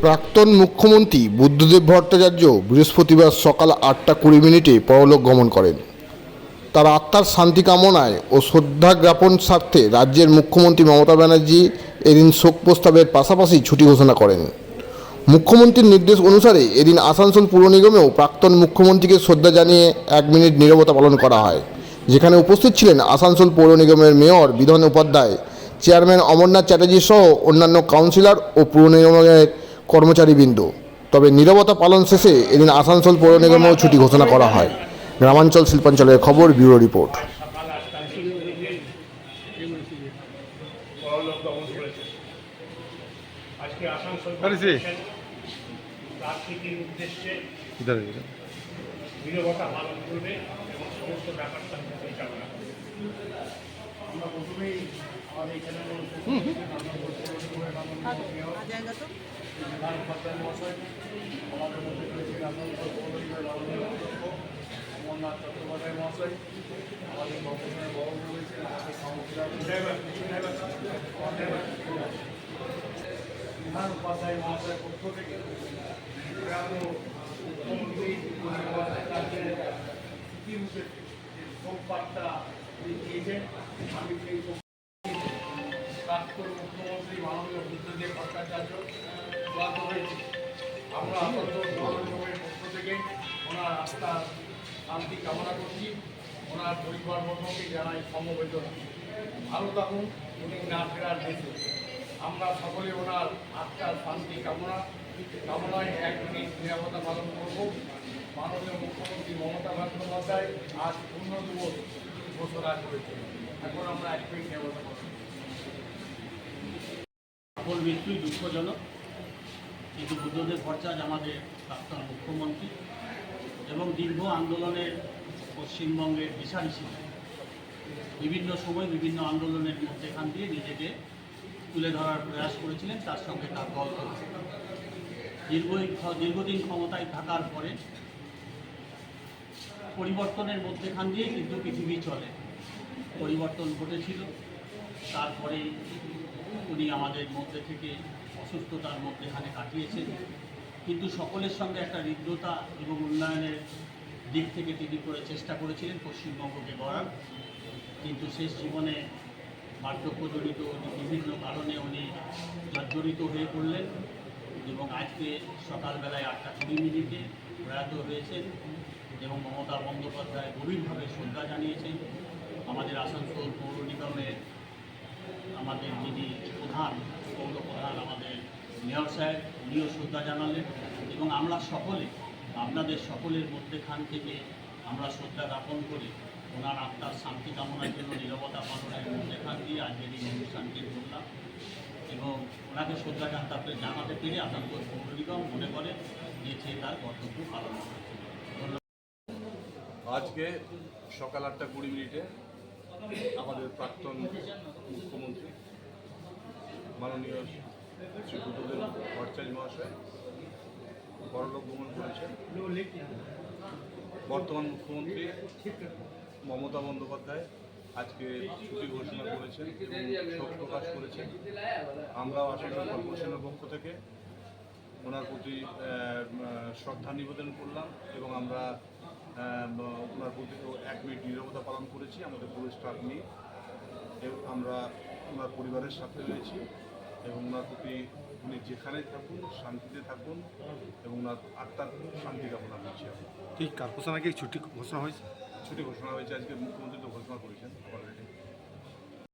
প্রাক্তন মুখ্যমন্ত্রী বুদ্ধদেব ভট্টাচার্য বৃহস্পতিবার সকাল আটটা কুড়ি মিনিটে পরলোক গমন করেন। তার আত্মার শান্তি কামনায় ও শ্রদ্ধা জ্ঞাপন স্বার্থে রাজ্যের মুখ্যমন্ত্রী মমতা ব্যানার্জি এদিন শোক প্রস্তাবের পাশাপাশি ছুটি ঘোষণা করেন। মুখ্যমন্ত্রীর নির্দেশ অনুসারে এদিন আসানসোল পুর নিগমেও প্রাক্তন মুখ্যমন্ত্রীকে শ্রদ্ধা জানিয়ে এক মিনিট নীরবতা পালন করা হয়। যেখানে উপস্থিত ছিলেন আসানসোল পৌর নিগমের মেয়র, বিধান উপাধ্যায়, চেয়ারম্যান অমরনাথ চ্যাটার্জি সহ অন্যান্য কাউন্সিলর ও পুর নিগমের কর্মচারীবৃন্দ। তবে নীরবতা পালন শেষে এদিন আসানসোল পৌর নিগমেও ছুটি ঘোষণা করা হয়। গ্রামাঞ্চল শিল্পাঞ্চলের খবর ব্যুরো রিপোর্ট। আজকে আসানসোল উদ্দেশ্যে নিরবতা পালন করবে এবং সমস্ত ব্যাপারটা পরিচালনা করবে অমরনাথ চট্টোপাধ্যায় মহাশয় আমাদের কর্পোরেশনের বড় রয়েছে আমাদের বিধান উপাধ্যায় মহাশয়ের পক্ষ থেকে মুখ্যমন্ত্রী রাজ্যের যে শোক বার্তা দিয়েছেন আমি সেই শোক প্রাক্তন মুখ্যমন্ত্রী মাননীয় বুদ্ধদেব ভট্টাচার্য প্রয়াত হয়েছে। আমরা আসানসোল পৌর পক্ষ থেকে ওনার আত্মার শান্তি কামনা করছি। ওনার পরিবারবর্গকে জানাই সমবেদনা। ভালো থাকুন, উনি না ফেরার দেশে আমরা সকলে ওনার আত্মার শান্তি কামনা কামনায় এক মিনিট নিরাপত্তা পালন করব। মাননীয় মুখ্যমন্ত্রী মমতা বন্দ্যোপাধ্যায় আজ পূর্ণ দিবস ঘোষণা করেছে এখন আমরা এক মিনিট নিরাপত্তা পালন। সকল মৃত্যুই দুঃখজনক। কিন্তু বুদ্ধদেব ভট্টাচার্য আমাদের প্রাক্তন মুখ্যমন্ত্রী এবং দীর্ঘ আন্দোলনের পশ্চিমবঙ্গের দিশারি ছিলেন বিভিন্ন সময় বিভিন্ন আন্দোলনের মধ্যেখান দিয়ে নিজেকে তুলে ধরার প্রয়াস করেছিলেন, তার সঙ্গে তার দল দীর্ঘ দীর্ঘদিন ক্ষমতায় থাকার পরে পরিবর্তনের মধ্যেখান দিয়ে কিন্তু পৃথিবী চলে। পরিবর্তন ঘটেছিল তারপরে উনি আমাদের মধ্যে থেকে অসুস্থতার মধ্যেখানে কাটিয়েছেন। কিন্তু সকলের সঙ্গে একটা হৃদ্রতা এবং উন্নয়নের দিক থেকে তিনি করে চেষ্টা করেছিলেন পশ্চিমবঙ্গকে গড়ার। কিন্তু শেষ জীবনে বার্ধক্যজনিত বিভিন্ন কারণে উনি জর্জরিত হয়ে পড়লেন এবং আজকে সকালবেলায় আটটা কুড়ি মিনিটে প্রয়াত হয়েছেন এবং মমতা বন্দ্যোপাধ্যায় গভীরভাবে শ্রদ্ধা জানিয়েছেন। আমাদের আসানসোল পৌর নিগমের আমাদের যিনি প্রধান পৌর প্রধান আমাদের মেয়র সাহেব উনিও শ্রদ্ধা জানালেন এবং আমরা সকলে, আপনাদের সকলের মধ্যেখান থেকে আমরা শ্রদ্ধা জ্ঞাপন করে ওনার আত্মার শান্তি কামনার জন্য, নিরবতা পালনের মধ্যেখান দিয়ে আজকের এই অনুষ্ঠানটি করলাম এবং ওনাকে শ্রদ্ধা জানতে জানাতে পেরে আসানসোল পৌর নিগম মনে করে যে সে তার কর্তব্য পালন করেছে। আজকে সকাল আটটা কুড়ি মিনিটে প্রাক্তন মুখ্যমন্ত্রী মাননীয় শ্রী বুদ্ধদেব ভট্টাচার্য মহাশয় পরলোক গমন করেছেন। বর্তমান মুখ্যমন্ত্রী মমতা বন্দ্যোপাধ্যায় আজকে ছুটি ঘোষণা করেছেন এবং শোক প্রকাশ করেছেন। আমরাও আসানসোল কর্পোরেশনের পক্ষ থেকে ওনার প্রতি শ্রদ্ধা নিবেদন করলাম এবং আমরা ওনার প্রতি এক মিনিট নীরবতা পালন করেছি, আমাদের পুরো স্টাফ নিয়ে। আমরা ওনার পরিবারের সাথে রয়েছি এবং ওনার প্রতি উনি যেখানে থাকুন শান্তিতে থাকুন এবং ওনার আত্মার শান্তি কামনা করছি ঠিক কাল ঘোষণা কি? ছুটি ঘোষণা হয়েছে? ছুটি ঘোষণা হয়েছে আজকে মুখ্যমন্ত্রী তো ঘোষণা করেছেন অলরেডি